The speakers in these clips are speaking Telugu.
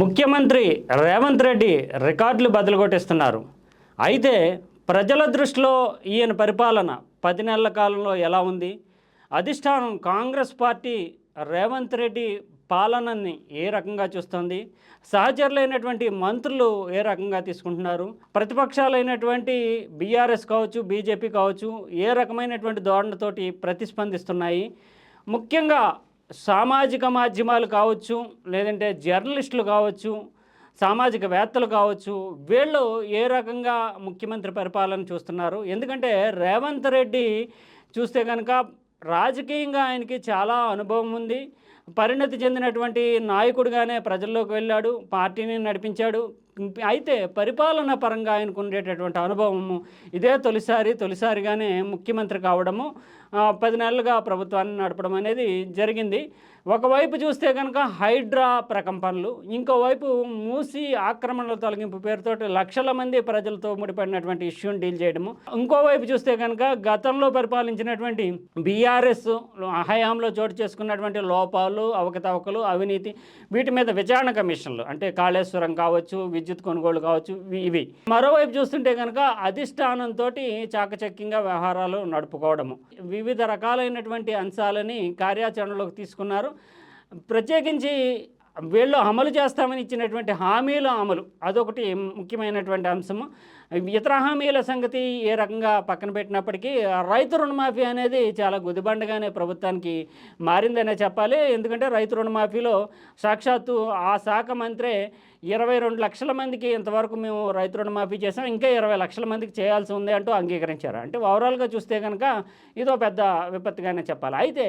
ముఖ్యమంత్రి రేవంత్ రెడ్డి రికార్డులు బదులుగొట్టిస్తున్నారు. అయితే ప్రజల దృష్టిలో ఈయన పరిపాలన పది నెలల కాలంలో ఎలా ఉంది? అధిష్టానం కాంగ్రెస్ పార్టీ రేవంత్ రెడ్డి పాలనని ఏ రకంగా చూస్తుంది? సహచరులైనటువంటి మంత్రులు ఏ రకంగా తీసుకుంటున్నారు? ప్రతిపక్షాలైనటువంటి బీఆర్ఎస్ కావచ్చు బీజేపీ కావచ్చు ఏ రకమైనటువంటి ధోరణితోటి ప్రతిస్పందిస్తున్నాయి? ముఖ్యంగా సామాజిక మాధ్యమాలు కావచ్చు లేదంటే జర్నలిస్టులు కావచ్చు సామాజికవేత్తలు కావచ్చు వీళ్ళు ఏ రకంగా ముఖ్యమంత్రి పరిపాలన చూస్తున్నారు? ఎందుకంటే రేవంత్ రెడ్డి చూస్తే కనుక రాజకీయంగా ఆయనకి చాలా అనుభవం ఉంది. పరిణతి చెందినటువంటి నాయకుడిగానే ప్రజల్లోకి వెళ్ళాడు పార్టీని నడిపించాడు. అయితే పరిపాలన పరంగా ఆయనకు ఉండేటటువంటి అనుభవము ఇదే తొలిసారి తొలిసారిగానే ముఖ్యమంత్రి కావడము పది నెలలుగా ప్రభుత్వాన్ని నడపడం అనేది జరిగింది. ఒకవైపు చూస్తే కనుక హైడ్రా ప్రకంపనలు ఇంకోవైపు మూసి ఆక్రమణల తొలగింపు పేరుతోటి లక్షల మంది ప్రజలతో ముడిపడినటువంటి ఇష్యూని డీల్ చేయడము. ఇంకోవైపు చూస్తే కనుక గతంలో పరిపాలించినటువంటి బీఆర్ఎస్ హయాంలో చోటు చేసుకున్నటువంటి లోపాలు అవకతవకలు అవినీతి వీటి మీద విచారణ కమిషన్లు అంటే కాళేశ్వరం కావచ్చు విద్యుత్ కొనుగోలు కావచ్చు ఇవి- మరోవైపు చూస్తుంటే కనుక అధిష్టానంతో చాకచక్యంగా వ్యవహారాలు నడుపుకోవడము. వివిధ రకాలైనటువంటి అంశాలని కార్యాచరణలోకి తీసుకున్నారు. ప్రత్యేకించి వీళ్ళు అమలు చేస్తామని ఇచ్చినటువంటి హామీల అమలు అదొకటి ముఖ్యమైనటువంటి అంశము. ఇతర హామీల సంగతి ఏ రకంగా పక్కన పెట్టినప్పటికీ రైతు రుణమాఫీ అనేది చాలా గుదిబండగానే ప్రభుత్వానికి మారిందనే చెప్పాలి. ఎందుకంటే రైతు రుణమాఫీలో సాక్షాత్తు ఆ శాఖ మంత్రే ఇరవై రెండు లక్షల మందికి ఇంతవరకు మేము రైతు రుణమాఫీ చేసాం ఇంకా ఇరవై లక్షల మందికి చేయాల్సి ఉంది అంటూ అంగీకరించారు. అంటే ఓవరాల్గా చూస్తే కనుక ఇదో పెద్ద విపత్తుగానే చెప్పాలి. అయితే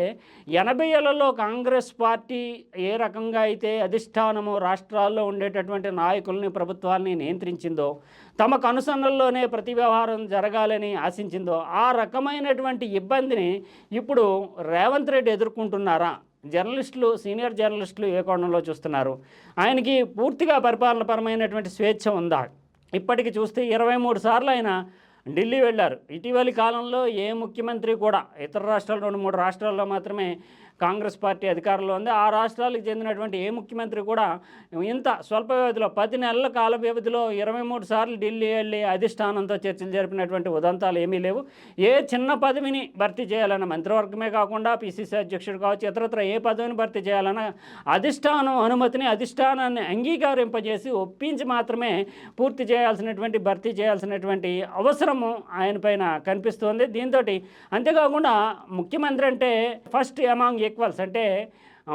ఎనభై ఏళ్ళలో కాంగ్రెస్ పార్టీ ఏ రకంగా అయితే అధిష్టానము రాష్ట్రాల్లో ఉండేటటువంటి నాయకుల్ని ప్రభుత్వాన్ని నియంత్రించిందో తమకు అనుసరణలోనే ప్రతి వ్యవహారం జరగాలని ఆశించిందో ఆ రకమైనటువంటి ఇబ్బందిని ఇప్పుడు రేవంత్ రెడ్డి ఎదుర్కొంటున్నారా? జర్నలిస్టులు సీనియర్ జర్నలిస్టులు ఏ కోణంలో చూస్తున్నారు? ఆయనకి పూర్తిగా పరిపాలనపరమైనటువంటి స్వేచ్ఛ ఉందా? ఇప్పటికి చూస్తే ఇరవై మూడు సార్లు ఆయన ఢిల్లీ వెళ్ళారు. ఇటీవలి కాలంలో ఏ ముఖ్యమంత్రి కూడా ఇతర రాష్ట్రాలు రెండు మూడు రాష్ట్రాల్లో మాత్రమే కాంగ్రెస్ పార్టీ అధికారంలో ఉంది. ఆ రాష్ట్రాలకు చెందినటువంటి ఏ ముఖ్యమంత్రి కూడా ఇంత స్వల్ప వ్యవధిలో పది నెలల కాల వ్యవధిలో ఇరవై మూడు సార్లు ఢిల్లీ వెళ్ళి అధిష్టానంతో చర్చలు జరిపినటువంటి ఉదంతాలు ఏమీ లేవు. ఏ చిన్న పదవిని భర్తీ చేయాలన్న మంత్రివర్గమే కాకుండా పిసిసి అధ్యక్షుడు కావచ్చు ఇతరత్ర ఏ పదవిని భర్తీ చేయాలన్నా అధిష్టానం అనుమతిని అధిష్టానాన్ని అంగీకరింపజేసి ఒప్పించి మాత్రమే పూర్తి చేయాల్సినటువంటి భర్తీ చేయాల్సినటువంటి అవసరము ఆయన పైన కనిపిస్తోంది. దీంతో అంతేకాకుండా ముఖ్యమంత్రి అంటే ఫస్ట్ అమాంగ్ ఈక్వల్స్ అంటే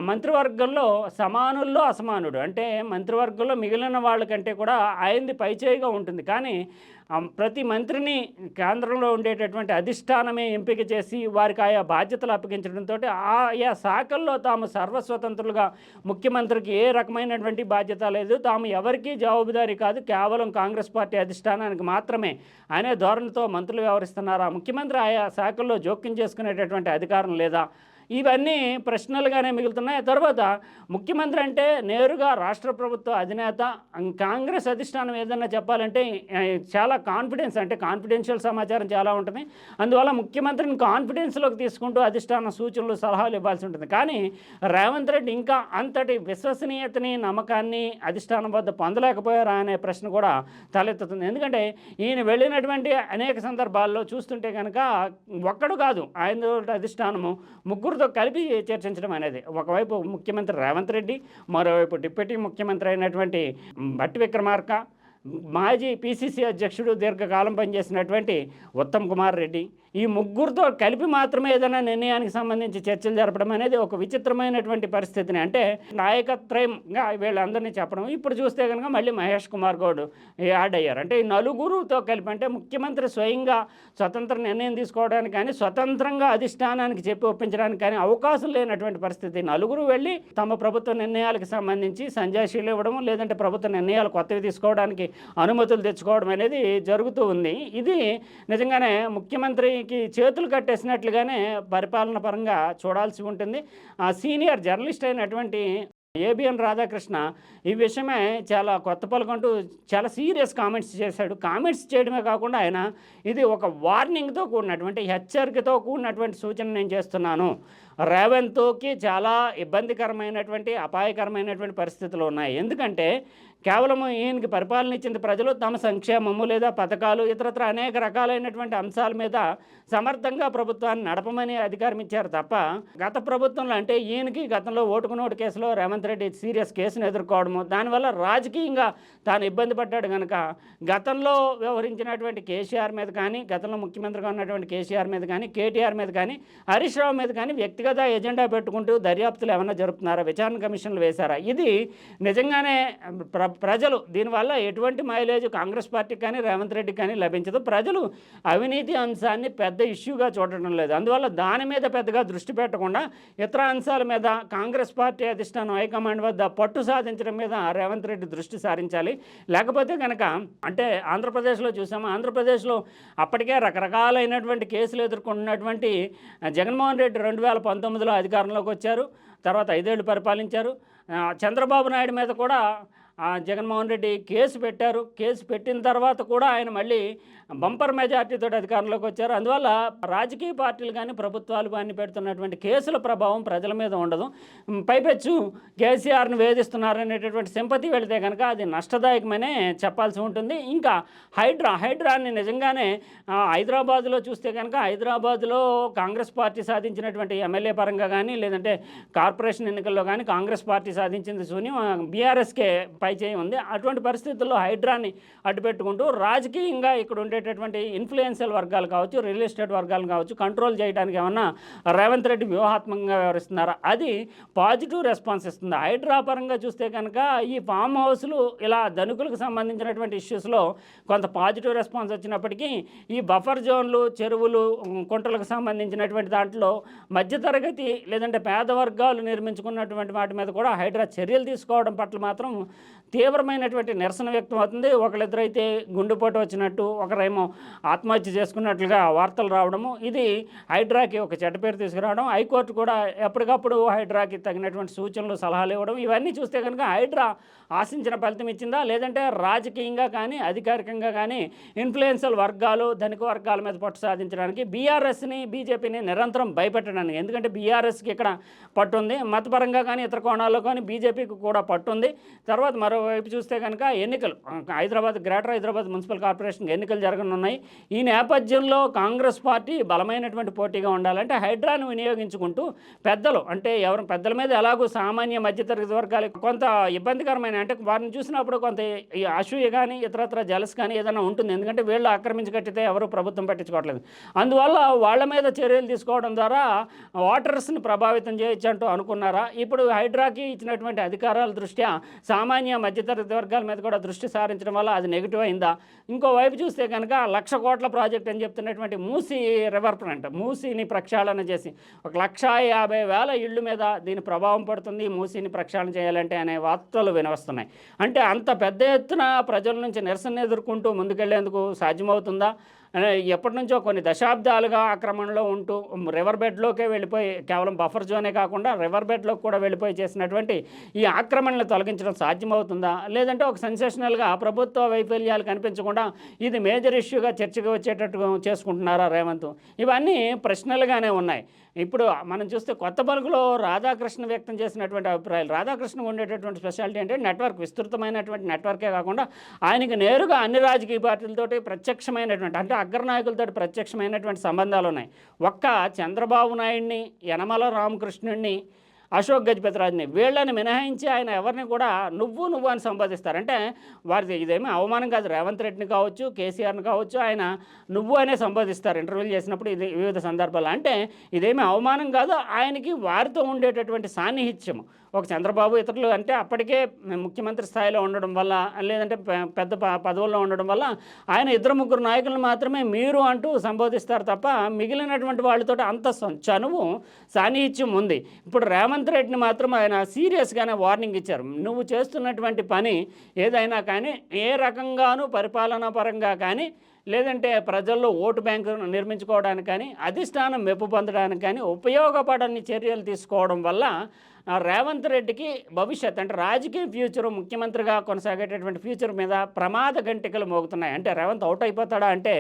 మంత్రివర్గంలో సమానుల్లో అసమానుడు. అంటే మంత్రివర్గంలో మిగిలిన వాళ్ళకంటే కూడా ఆయనది పైచేయిగా ఉంటుంది. కానీ ప్రతి మంత్రిని కేంద్రంలో ఉండేటటువంటి అధిష్టానమే ఎంపిక చేసి వారికి ఆయా బాధ్యతలు అప్పగించడంతో ఆయా శాఖల్లో తాము సర్వస్వతంత్రులుగా ముఖ్యమంత్రికి ఏ రకమైనటువంటి బాధ్యత లేదు. తాము ఎవరికీ జవాబుదారీ కాదు. కేవలం కాంగ్రెస్ పార్టీ అధిష్టానానికి మాత్రమే అనే ధోరణితో మంత్రులు వ్యవహరిస్తున్నారా? ముఖ్యమంత్రి ఆయా శాఖల్లో జోక్యం చేసుకునేటటువంటి అధికారం లేదా? ఇవన్నీ ప్రశ్నలుగానే మిగులుతున్నాయి. తర్వాత ముఖ్యమంత్రి అంటే నేరుగా రాష్ట్ర ప్రభుత్వ అధినేత కాంగ్రెస్ అధిష్టానం ఏదన్నా చెప్పాలంటే చాలా కాన్ఫిడెన్స్ అంటే కాన్ఫిడెన్షియల్ సమాచారం చాలా ఉంటుంది. అందువల్ల ముఖ్యమంత్రిని కాన్ఫిడెన్స్లోకి తీసుకుంటూ అధిష్టాన సూచనలు సలహాలు ఇవ్వాల్సి ఉంటుంది. కానీ రేవంత్ రెడ్డి ఇంకా అంతటి విశ్వసనీయతని నమ్మకాన్ని అధిష్టానం వద్ద పొందలేకపోయారా అనే ప్రశ్న కూడా తలెత్తుతుంది. ఎందుకంటే ఈయన వెళ్ళినటువంటి అనేక సందర్భాల్లో చూస్తుంటే కనుక ఒక్కడు కాదు ఆయన అధిష్టానము ముగ్గురితో కలిపి చర్చించడం అనేది. ఒకవైపు ముఖ్యమంత్రి రేవంత్ రెడ్డి మరోవైపు డిప్యూటీ ముఖ్యమంత్రి అయినటువంటి భట్టి విక్రమార్క మాజీ పిసిసి అధ్యక్షుడు దీర్ఘకాలం పనిచేసినటువంటి ఉత్తమ్ కుమార్ రెడ్డి ఈ ముగ్గురితో కలిపి మాత్రమే ఏదైనా నిర్ణయానికి సంబంధించి చర్చలు జరపడం అనేది ఒక విచిత్రమైనటువంటి పరిస్థితిని. అంటే నాయకత్రయంగా వీళ్ళందరినీ చెప్పడం. ఇప్పుడు చూస్తే కనుక మళ్ళీ మహేష్ కుమార్ గౌడ్ యాడ్ అయ్యారు. అంటే ఈ నలుగురుతో కలిపి అంటే ముఖ్యమంత్రి స్వయంగా స్వతంత్ర నిర్ణయం తీసుకోవడానికి కానీ స్వతంత్రంగా అధిష్టానానికి చెప్పి ఒప్పించడానికి కానీ అవకాశం లేనటువంటి పరిస్థితి. నలుగురు వెళ్ళి తమ ప్రభుత్వ నిర్ణయాలకు సంబంధించి సంజాషీలు ఇవ్వడం లేదంటే ప్రభుత్వ నిర్ణయాలు కొత్తవి తీసుకోవడానికి అనుమతులు తెచ్చుకోవడం అనేది జరుగుతూ ఉంది. ఇది నిజంగానే ముఖ్యమంత్రి దీనికి చేతులు కట్టేసినట్లుగానే పరిపాలన పరంగా చూడాల్సి ఉంటుంది. ఆ సీనియర్ జర్నలిస్ట్ అయినటువంటి ఏబిఎన్ రాధాకృష్ణ ఈ విషయమే చాలా కొత్త పలుకుంటూ చాలా సీరియస్ కామెంట్స్ చేశాడు. కామెంట్స్ చేయడమే కాకుండా ఆయన ఇది ఒక వార్నింగ్తో కూడినటువంటి హెచ్చరికతో కూడినటువంటి సూచన నేను చేస్తున్నాను. రేవంత్కి చాలా ఇబ్బందికరమైనటువంటి అపాయకరమైనటువంటి పరిస్థితులు ఉన్నాయి. ఎందుకంటే కేవలం ఈయనకి పరిపాలన ఇచ్చింది ప్రజలు తమ సంక్షేమము లేదా పథకాలు ఇతరత్ర అనేక రకాలైనటువంటి అంశాల మీద సమర్థంగా ప్రభుత్వాన్ని నడపమని అధికారం ఇచ్చారు తప్ప గత ప్రభుత్వంలో అంటే ఈయనకి గతంలో ఓటుకు నోటు కేసులో రేవంత్ రెడ్డి సీరియస్ కేసును ఎదుర్కోవడము దానివల్ల రాజకీయంగా తాను ఇబ్బంది పడ్డాడు కనుక గతంలో వ్యవహరించినటువంటి కేసీఆర్ మీద కానీ గతంలో ముఖ్యమంత్రిగా ఉన్నటువంటి కేసీఆర్ మీద కానీ కేటీఆర్ మీద కానీ హరీష్ రావు మీద కానీ వ్యక్తిగత ఎజెండా పెట్టుకుంటూ దర్యాప్తులు ఏమైనా జరుపుతున్నారా? విచారణ కమిషన్లు వేశారా? ఇది నిజంగానే ప్ర ప్రజలు దీనివల్ల ఎటువంటి మైలేజ్ కాంగ్రెస్ పార్టీకి కానీ రేవంత్ రెడ్డికి కానీ లభించదు. ప్రజలు అవినీతి అంశాన్ని పెద్ద ఇష్యూగా చూడటం లేదు. అందువల్ల దాని మీద పెద్దగా దృష్టి పెట్టకుండా ఇతర అంశాల మీద కాంగ్రెస్ పార్టీ అధిష్టానం హైకమాండ్ వద్ద పట్టు సాధించడం మీద రేవంత్ రెడ్డి దృష్టి సారించాలి. లేకపోతే కనుక అంటే ఆంధ్రప్రదేశ్లో చూసాము? ఆంధ్రప్రదేశ్లో అప్పటికే రకరకాలైనటువంటి కేసులు ఎదుర్కొంటున్నటువంటి జగన్మోహన్ రెడ్డి రెండు వేల పంతొమ్మిదిలో అధికారంలోకి వచ్చారు. తర్వాత ఐదేళ్ళు పరిపాలించారు. చంద్రబాబు నాయుడు మీద కూడా జగన్మోహన్ రెడ్డి కేసు పెట్టారు. కేసు పెట్టిన తర్వాత కూడా ఆయన మళ్ళీ బంపర్ మెజార్టీతో అధికారంలోకి వచ్చారు. అందువల్ల రాజకీయ పార్టీలు కానీ ప్రభుత్వాలు కానీ పెడుతున్నటువంటి కేసుల ప్రభావం ప్రజల మీద ఉండదు. పైపెచ్చు కేసీఆర్ని వేధిస్తున్నారనేటటువంటి సింపతి వెళితే కనుక అది నష్టదాయకమనే చెప్పాల్సి ఉంటుంది. ఇంకా హైడ్రా హైడ్రాని నిజంగానే హైదరాబాద్లో చూస్తే కనుక హైదరాబాద్లో కాంగ్రెస్ పార్టీ సాధించినటువంటి ఎమ్మెల్యే పరంగా కానీ లేదంటే కార్పొరేషన్ ఎన్నికల్లో కానీ కాంగ్రెస్ పార్టీ సాధించింది శూన్యం బీఆర్ఎస్కే పైచేయి ఉంది. అటువంటి పరిస్థితుల్లో హైడ్రాని అడ్డుపెట్టుకుంటూ రాజకీయంగా ఇక్కడ ఉండేటటువంటి ఇన్ఫ్లుయెన్షియల్ వర్గాలు కావచ్చు రియల్ ఎస్టేట్ వర్గాలు కావచ్చు కంట్రోల్ చేయడానికి ఏమన్నా రేవంత్ రెడ్డి వ్యూహాత్మకంగా వ్యవహరిస్తున్నారా? అది పాజిటివ్ రెస్పాన్స్ ఇస్తుంది. హైడ్రా పరంగా చూస్తే కనుక ఈ ఫామ్ హౌస్లు ఇలా ధనుకులకు సంబంధించినటువంటి ఇష్యూస్లో కొంత పాజిటివ్ రెస్పాన్స్ వచ్చినప్పటికీ ఈ బఫర్ జోన్లు చెరువులు కుంటలకు సంబంధించినటువంటి దాంట్లో మధ్యతరగతి లేదంటే పేద వర్గాలు నిర్మించుకున్నటువంటి వాటి మీద కూడా హైడ్రా చర్యలు తీసుకోవడం పట్ల మాత్రం తీవ్రమైనటువంటి నిరసన వ్యక్తం అవుతుంది ఒకళ్ళిద్దరైతే గుండెపోటు వచ్చినట్టు ఒకరేమో ఆత్మహత్య చేసుకున్నట్లుగా వార్తలు రావడము. ఇది హైడ్రాకి ఒక చెడ్డ పేరు తీసుకురావడం. హైకోర్టు కూడా ఎప్పటికప్పుడు హైడ్రాకి తగినటువంటి సూచనలు సలహాలు ఇవ్వడం. ఇవన్నీ చూస్తే కనుక హైడ్రా ఆశించిన ఫలితం ఇచ్చిందా? లేదంటే రాజకీయంగా కానీ అధికారికంగా కానీ ఇన్ఫ్లుయెన్షియల్ వర్గాలు ధనిక వర్గాల మీద పట్టు సాధించడానికి బీఆర్ఎస్ని బీజేపీని నిరంతరం భయపెట్టడానికి. ఎందుకంటే బీఆర్ఎస్కి ఇక్కడ పట్టుంది. మతపరంగా కానీ ఇతర కోణాల్లో కానీ బీజేపీకి కూడా పట్టుంది. తర్వాత మరో మరోవైపు చూస్తే కనుక ఎన్నికలు Hyderabad greater Hyderabad municipal corporation ఎన్నికలు జరగనున్నాయి. ఈ నేపథ్యంలో కాంగ్రెస్ పార్టీ బలమైనటువంటి పోటీగా ఉండాలంటే హైడ్రాను వినియోగించుకుంటూ పెద్దలు అంటే ఎవరు పెద్దల మీద ఎలాగో సామాన్య మధ్యతరగతి వర్గాలకు కొంత ఇబ్బందికరమైన అంటే వారిని చూసినప్పుడు కొంత ఈ అసూయ కానీ ఇతరత్ర జలస్ కానీ ఏదైనా ఉంటుంది. ఎందుకంటే వీళ్ళు ఆక్రమించి కట్టితే ఎవరు ప్రభుత్వం పట్టించుకోవట్లేదు. అందువల్ల వాళ్ళ మీద చర్యలు తీసుకోవడం ద్వారా ఓటర్స్ని ప్రభావితం చేయొచ్చు అంటూ అనుకున్నారా? ఇప్పుడు హైడ్రాకి ఇచ్చినటువంటి అధికారాల దృష్ట్యా సామాన్య మధ్యతరగతి వర్గాల మీద కూడా దృష్టి సారించడం వల్ల అది నెగిటివ్ అయిందా? ఇంకో వైపు చూస్తే కనుక లక్ష కోట్ల ప్రాజెక్ట్ అని చెప్తున్నటువంటి మూసీ రివర్ ఫ్రంట్ మూసీని ప్రక్షాళన చేసి ఒక లక్ష యాభై వేల ఇళ్ళు మీద దీని ప్రభావం పడుతుంది మూసీని ప్రక్షాళన చేయాలంటే అనే వార్తలు వినవస్తున్నాయి. అంటే అంత పెద్ద ఎత్తున ప్రజల నుంచి నిరసన ఎదుర్కొంటూ ముందుకెళ్ళేందుకు సాధ్యమవుతుందా? ఎప్పటి నుంచో కొన్ని దశాబ్దాలుగా ఆక్రమణలో ఉంటూ రివర్ బెడ్లోకే వెళ్ళిపోయి కేవలం బఫర్ జోనే కాకుండా రివర్ బెడ్లోకి కూడా వెళ్ళిపోయి చేసినటువంటి ఈ ఆక్రమణలు తొలగించడం సాధ్యమవుతుందా? లేదంటే ఒక సెన్సేషనల్గా ప్రభుత్వ వైఫల్యాలు కనిపించకుండా ఇది మేజర్ ఇష్యూగా చర్చకు వచ్చేటట్టు చేసుకుంటున్నారా రేవంత్? ఇవన్నీ ప్రశ్నలుగానే ఉన్నాయి. ఇప్పుడు మనం చూస్తే కొత్త బలుగులో రాధాకృష్ణ వ్యక్తం చేసినటువంటి అభిప్రాయాలు. రాధాకృష్ణ ఉండేటటువంటి స్పెషాలిటీ అంటే నెట్వర్క్ విస్తృతమైనటువంటి నెట్వర్కే కాకుండా ఆయనకి నేరుగా అన్ని రాజకీయ పార్టీలతోటి ప్రత్యక్షమైనటువంటి అంటే అగ్రనాయకులతో ప్రత్యక్షమైనటువంటి సంబంధాలు ఉన్నాయి. ఒక్క చంద్రబాబు నాయుడిని యనమల రామకృష్ణుడిని అశోక్ గజపతిరాజుని. వీళ్ళని మినహాయించి ఆయన ఎవరిని కూడా నువ్వు నువ్వు అని సంబోధిస్తారంటే వారిది ఇదేమీ అవమానం కాదు. రేవంత్ రెడ్డిని కావచ్చు కేసీఆర్ని కావచ్చు ఆయన నువ్వు అనే సంబోధిస్తారు. ఇంటర్వ్యూలు చేసినప్పుడు ఇది వివిధ సందర్భాలు అంటే ఇదేమీ అవమానం కాదు. ఆయనకి వారితో ఉండేటటువంటి సాన్నిహిత్యం ఒక చంద్రబాబు ఇతరులు అంటే అప్పటికే ముఖ్యమంత్రి స్థాయిలో ఉండడం వల్ల లేదంటే పెద్ద ప- పదవుల్లో ఉండడం వల్ల ఆయన ఇద్దరు ముగ్గురు నాయకులను మాత్రమే మీరు అంటూ సంబోధిస్తారు తప్ప మిగిలినటువంటి వాళ్ళతో అంత చనువు సాన్నిహిత్యం ఉంది. ఇప్పుడు రేవంత్ రెడ్డిని మాత్రం ఆయన సీరియస్గానే వార్నింగ్ ఇచ్చారు. నువ్వు చేస్తున్నటువంటి పని ఏదైనా కానీ ఏ రకంగానూ పరిపాలనా పరంగా కానీ లేదంటే ప్రజల్లో ఓటు బ్యాంకు నిర్మించుకోవడానికి కానీ అధిష్టానం మెప్పు పొందడానికి కానీ ఉపయోగపడని చర్యలు తీసుకోవడం వల్ల రేవంత్ రెడ్డికి భవిష్యత్ అంటే రాజకీయ ఫ్యూచర్ ముఖ్యమంత్రిగా కొనసాగేటటువంటి ఫ్యూచర్ మీద ప్రమాద గంటికలు మోగుతున్నాయి. అంటే రేవంత్ అవుట్ అయిపోతాడా అంటే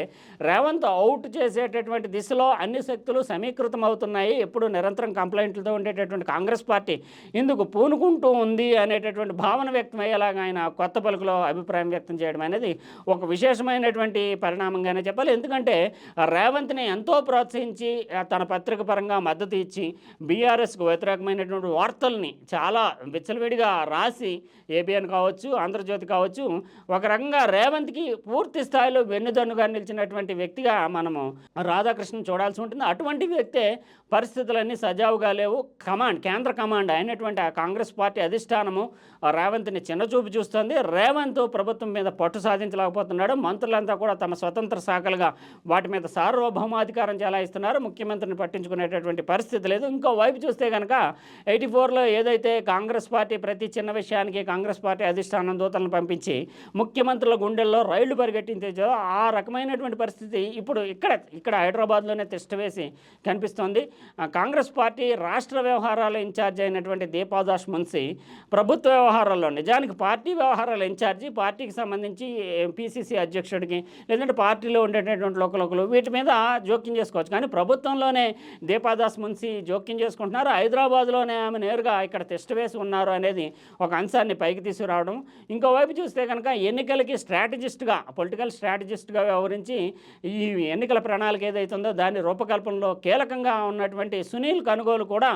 రేవంత్ అవుట్ చేసేటటువంటి దిశలో అన్ని శక్తులు సమీకృతం అవుతున్నాయి ఎప్పుడు నిరంతరం కంప్లైంట్లతో ఉండేటటువంటి కాంగ్రెస్ పార్టీ ఇందుకు పూనుకుంటూ ఉంది అనేటటువంటి భావన వ్యక్తం అయ్యేలాగా ఆయన కొత్త పలుకులో అభిప్రాయం వ్యక్తం చేయడం అనేది ఒక విశేషమైనటువంటి పరిణామంగానే చెప్పాలి. ఎందుకంటే రేవంత్ని ఎంతో ప్రోత్సహించి తన పత్రిక పరంగా మద్దతు ఇచ్చి బీఆర్ఎస్కు వ్యతిరేకమైనటువంటి వార్తల్ని చాలా విచ్చలవిడిగా రాసి ఏబిఎన్ కావచ్చు ఆంధ్రజ్యోతి కావచ్చు ఒక రకంగా రేవంత్కి పూర్తి స్థాయిలో వెన్నుదన్నుగా నిలిచినటువంటి వ్యక్తిగా మనము రాధాకృష్ణ చూడాల్సి ఉంటుంది. అటువంటి వ్యక్తే పరిస్థితులన్నీ సజావుగా లేవు. కమాండ్ కేంద్ర కమాండ్ అయినటువంటి ఆ కాంగ్రెస్ పార్టీ అధిష్టానము ఆ రేవంత్ని చిన్నచూపు చూస్తుంది. రేవంత్ ప్రభుత్వం మీద పట్టు సాధించలేకపోతున్నాడు. మంత్రులంతా కూడా తమ స్వతంత్ర శాఖలుగా వాటి మీద సార్వభౌమాధికారం చెలాయిస్తున్నారు. ముఖ్యమంత్రిని పట్టించుకునేటటువంటి పరిస్థితి లేదు. ఇంకో వైపు చూస్తే కనుక ఎయిటీ ఫోర్లో ఏదైతే కాంగ్రెస్ పార్టీ ప్రతి చిన్న విషయానికి కాంగ్రెస్ పార్టీ అధిష్టానం దూతలను పంపించి ముఖ్యమంత్రుల గుండెల్లో రైళ్ళు పరిగెట్టించేదో ఆ రకమైనటువంటి పరిస్థితి ఇప్పుడు ఇక్కడ ఇక్కడ హైదరాబాద్లోనే తిష్టవేసి కనిపిస్తోంది. కాంగ్రెస్ పార్టీ రాష్ట్ర వ్యవహారాల ఇన్ఛార్జ్ అయినటువంటి దీపాదాస్ మున్సి ప్రభుత్వ వ్యవహారాల్లో నిజానికి పార్టీ వ్యవహారాల ఇన్ఛార్జి పార్టీకి సంబంధించి పిసిసి అధ్యక్షుడికి లేదంటే పార్టీలో ఉండేటటువంటి లోకలోకలు వీటి మీద జోక్యం చేసుకోవచ్చు. కానీ ప్రభుత్వంలోనే దీపాదాస్ మున్సి జోక్యం చేసుకుంటున్నారు. హైదరాబాద్లోనే ఆమె నేరుగా ఇక్కడ టెస్ట్ వేసి ఉన్నారు అనేది ఒక అంశాన్ని పైకి తీసుకురావడం. ఇంకోవైపు చూస్తే కనుక ఎన్నికలకి స్ట్రాటజిస్ట్గా పొలిటికల్ స్ట్రాటజిస్ట్గా వ్యవహరించి ఈ ఎన్నికల ప్రణాళిక ఏదైతుందో దాని రూపకల్పనలో కీలకంగా ఉన్నటువంటి సునీల్ కనుగోలు కూడా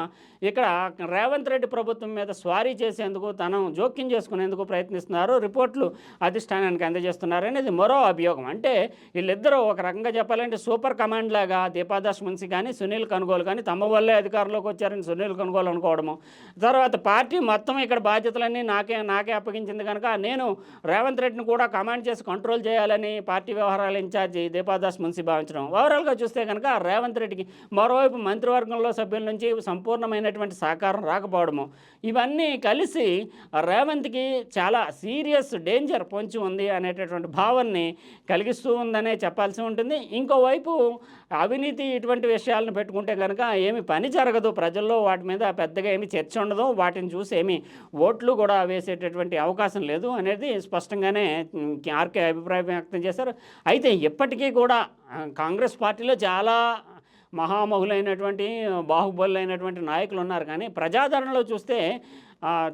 ఇక్కడ రేవంత్ రెడ్డి ప్రభుత్వం మీద స్వారీ చేసేందుకు తను జోక్యం చేసుకునేందుకు ప్రయత్నిస్తున్నారు. రిపోర్ట్లు అధిష్టానానికి అందజేస్తున్నారు అనేది మరో అభియోగం. అంటే వీళ్ళిద్దరూ ఒక రకంగా చెప్పాలంటే సూపర్ కమాండ్ లాగా దీపాదాస్ మున్సి కానీ సునీల్ కనుగోలు కానీ తమ వల్లే అధికారంలోకి వచ్చారని సునీల్ కనుగోలు అనుకోవడము. తర్వాత పార్టీ మొత్తం ఇక్కడ బాధ్యతలన్నీ నాకే నాకే అప్పగించింది కనుక నేను రేవంత్ రెడ్డిని కూడా కమాండ్ చేసి కంట్రోల్ చేయాలని పార్టీ వ్యవహారాల ఇన్ఛార్జి దీపాదాస్ మున్సి భావించడం. ఓవరాల్గా చూస్తే కనుక రేవంత్ రెడ్డికి మరోవైపు మంత్రివర్గంలో సభ్యుల నుంచి సంపూర్ణమైనటువంటి సహకారం రాకపోవడము. ఇవన్నీ కలిసి రేవంత్కి చాలా సీరియస్ డేంజర్ పొంచి ఉంది అనేటటువంటి భావాన్ని కలిగిస్తూ ఉందనే చెప్పాల్సి ఉంటుంది. ఇంకోవైపు అవినీతి ఇటువంటి విషయాలను పెట్టుకుంటే కనుక ఏమి పని జరగదు ప్రజల్లో వాటి మీద పెద్దగా ఏమి చర్చ ఉండదు వాటిని చూసి ఏమి ఓట్లు కూడా వేసేటటువంటి అవకాశం లేదు అనేది స్పష్టంగానే ఆర్కే అభిప్రాయం వ్యక్తం చేశారు. అయితే ఇప్పటికీ కూడా కాంగ్రెస్ పార్టీలో చాలా మహామహులైనటువంటి బాహుబలులైనటువంటి నాయకులు ఉన్నారు. కానీ ప్రజాదరణలో చూస్తే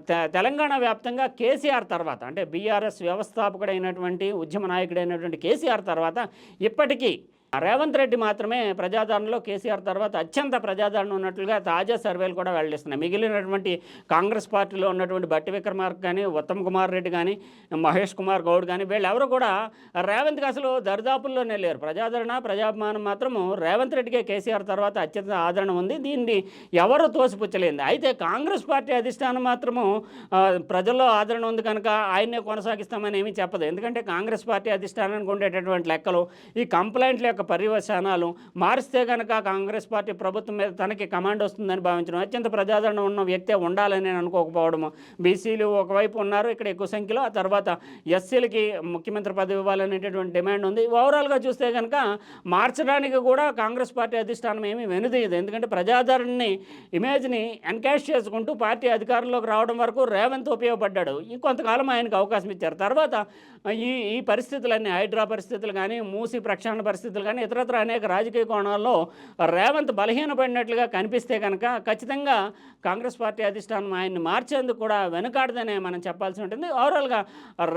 తె- తెలంగాణ వ్యాప్తంగా కేసీఆర్ తర్వాత అంటే బీఆర్ఎస్ వ్యవస్థాపకుడైనటువంటి ఉద్యమ నాయకుడైనటువంటి కేసీఆర్ తర్వాత ఇప్పటికీ రేవంత్ రెడ్డి మాత్రమే ప్రజాదరణలో కేసీఆర్ తర్వాత అత్యంత ప్రజాదరణ ఉన్నట్లుగా తాజా సర్వేలు కూడా వెల్లడిస్తున్నాయి. మిగిలినటువంటి కాంగ్రెస్ పార్టీలో ఉన్నటువంటి బట్టి విక్రమార్క కానీ ఉత్తమ్ కుమార్ రెడ్డి కానీ మహేష్ కుమార్ గౌడ్ కానీ వీళ్ళెవరు కూడా రేవంత్కి అసలు దరిదాపుల్లోనే లేరు. ప్రజాదరణ ప్రజాభిమానం మాత్రము రేవంత్ రెడ్డికే కేసీఆర్ తర్వాత అత్యంత ఆదరణ ఉంది. దీన్ని ఎవరు తోసిపుచ్చలేదు. అయితే కాంగ్రెస్ పార్టీ అధిష్టానం మాత్రము ప్రజల్లో ఆదరణ ఉంది కనుక ఆయన్నే కొనసాగిస్తామని ఏమీ చెప్పదు. ఎందుకంటే కాంగ్రెస్ పార్టీ అధిష్టానానికి ఉండేటటువంటి లెక్కలు ఈ కంప్లైంట్ల యొక్క పర్యవసానాలు మారిస్తే కనుక కాంగ్రెస్ పార్టీ ప్రభుత్వం మీద తనకి కమాండ్ వస్తుందని భావించడం అత్యంత ప్రజాదరణ ఉన్న వ్యక్తే ఉండాలని నేను అనుకోకపోవడము. బీసీలు ఒకవైపు ఉన్నారు ఇక్కడ ఎక్కువ సంఖ్యలో ఆ తర్వాత ఎస్సీలకి ముఖ్యమంత్రి పదవి ఇవ్వాలనేటటువంటి డిమాండ్ ఉంది. ఓవరాల్గా చూస్తే కనుక మార్చడానికి కూడా కాంగ్రెస్ పార్టీ అధిష్టానం ఏమీ వెనుదీయదు. ఎందుకంటే ప్రజాదరణని ఇమేజ్ని ఎన్కాష్ చేసుకుంటూ పార్టీ అధికారంలోకి రావడం వరకు రేవంత్ ఉపయోగపడ్డాడు. ఈ కొంతకాలం ఆయనకు అవకాశం ఇచ్చారు. తర్వాత ఈ ఈ పరిస్థితులన్నీ హైడ్రా పరిస్థితులు కానీ మూసి ప్రక్షాళన పరిస్థితులు కానీ ఇతరత్ర అనేక రాజకీయ కోణాల్లో రేవంత్ బలహీనపడినట్లుగా కనిపిస్తే కనుక ఖచ్చితంగా కాంగ్రెస్ పార్టీ అధిష్టానం ఆయన్ని మార్చేందుకు కూడా వెనుకాడదనే మనం చెప్పాల్సి ఉంటుంది. ఓవరాల్గా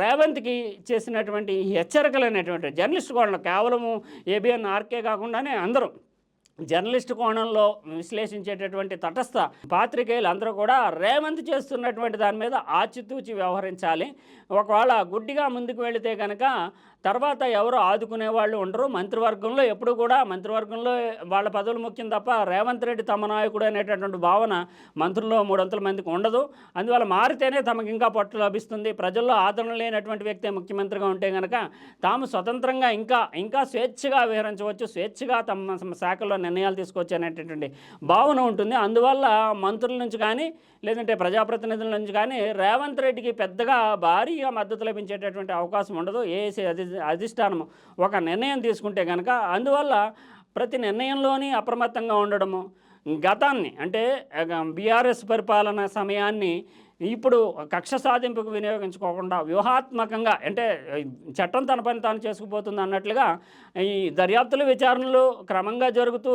రేవంత్కి చేసినటువంటి హెచ్చరికలు అనేటువంటి జర్నలిస్ట్ కోణంలో కేవలము ఏబిఎన్ ఆర్కే కాకుండానే అందరూ జర్నలిస్ట్ కోణంలో విశ్లేషించేటటువంటి తటస్థ పాత్రికేయులు అందరూ కూడా రేవంత్ చేస్తున్నటువంటి దాని మీద ఆచితూచి వ్యవహరించాలి. ఒకవేళ గుడ్డిగా ముందుకు వెళితే కనుక తర్వాత ఎవరు ఆదుకునే వాళ్ళు ఉండరు. మంత్రివర్గంలో ఎప్పుడు కూడా మంత్రివర్గంలో వాళ్ళ పదవులు ముఖ్యం తప్ప రేవంత్ రెడ్డి తమ నాయకుడు అనేటటువంటి భావన మంత్రుల్లో మూడొంతుల మందికి ఉండదు. అందువల్ల మారితేనే తమకు ఇంకా పట్టు లభిస్తుంది. ప్రజల్లో ఆదరణ లేనటువంటి వ్యక్తి ముఖ్యమంత్రిగా ఉంటే కనుక తాము స్వతంత్రంగా ఇంకా ఇంకా స్వేచ్ఛగా విహరించవచ్చు. స్వేచ్ఛగా తమ శాఖలో శాఖల్లో నిర్ణయాలు తీసుకోవచ్చు అనేటటువంటి భావన ఉంటుంది. అందువల్ల మంత్రుల నుంచి కానీ లేదంటే ప్రజాప్రతినిధుల నుంచి కానీ రేవంత్ రెడ్డికి పెద్దగా భారీగా మద్దతు లభించేటటువంటి అవకాశం ఉండదు. ఏసీ అది అధిష్టానము. ఒక నిర్ణయం తీసుకుంటే కనుక అందువల్ల ప్రతి నిర్ణయంలోని అప్రమత్తంగా ఉండడము. గతాన్ని అంటే బీఆర్ఎస్ పరిపాలన సమయాన్ని ఇప్పుడు కక్ష సాధింపుకు వినియోగించుకోకుండా వ్యూహాత్మకంగా అంటే చట్టం తన పని తాను చేసుకుపోతుంది అన్నట్లుగా ఈ దర్యాప్తుల విచారణలు క్రమంగా జరుగుతూ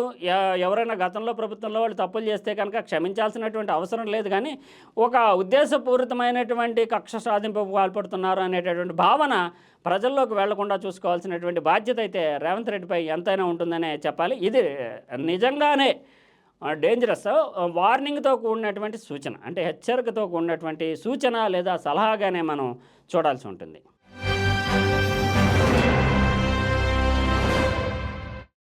ఎవరైనా గతంలో ప్రభుత్వంలో వాళ్ళు తప్పులు చేస్తే కనుక క్షమించాల్సినటువంటి అవసరం లేదు. కానీ ఒక ఉద్దేశపూరితమైనటువంటి కక్ష సాధింపుకు పాల్పడుతున్నారు అనేటటువంటి భావన ప్రజల్లోకి వెళ్ళకుండా చూసుకోవాల్సినటువంటి బాధ్యత అయితే రేవంత్ రెడ్డిపై ఎంతైనా ఉంటుందనే చెప్పాలి. ఇది నిజంగానే డేంజరస్ వార్నింగ్తో కూడినటువంటి సూచన అంటే హెచ్చరికతో కూడినటువంటి సూచన లేదా సలహాగానే మనం చూడాల్సి ఉంటుంది.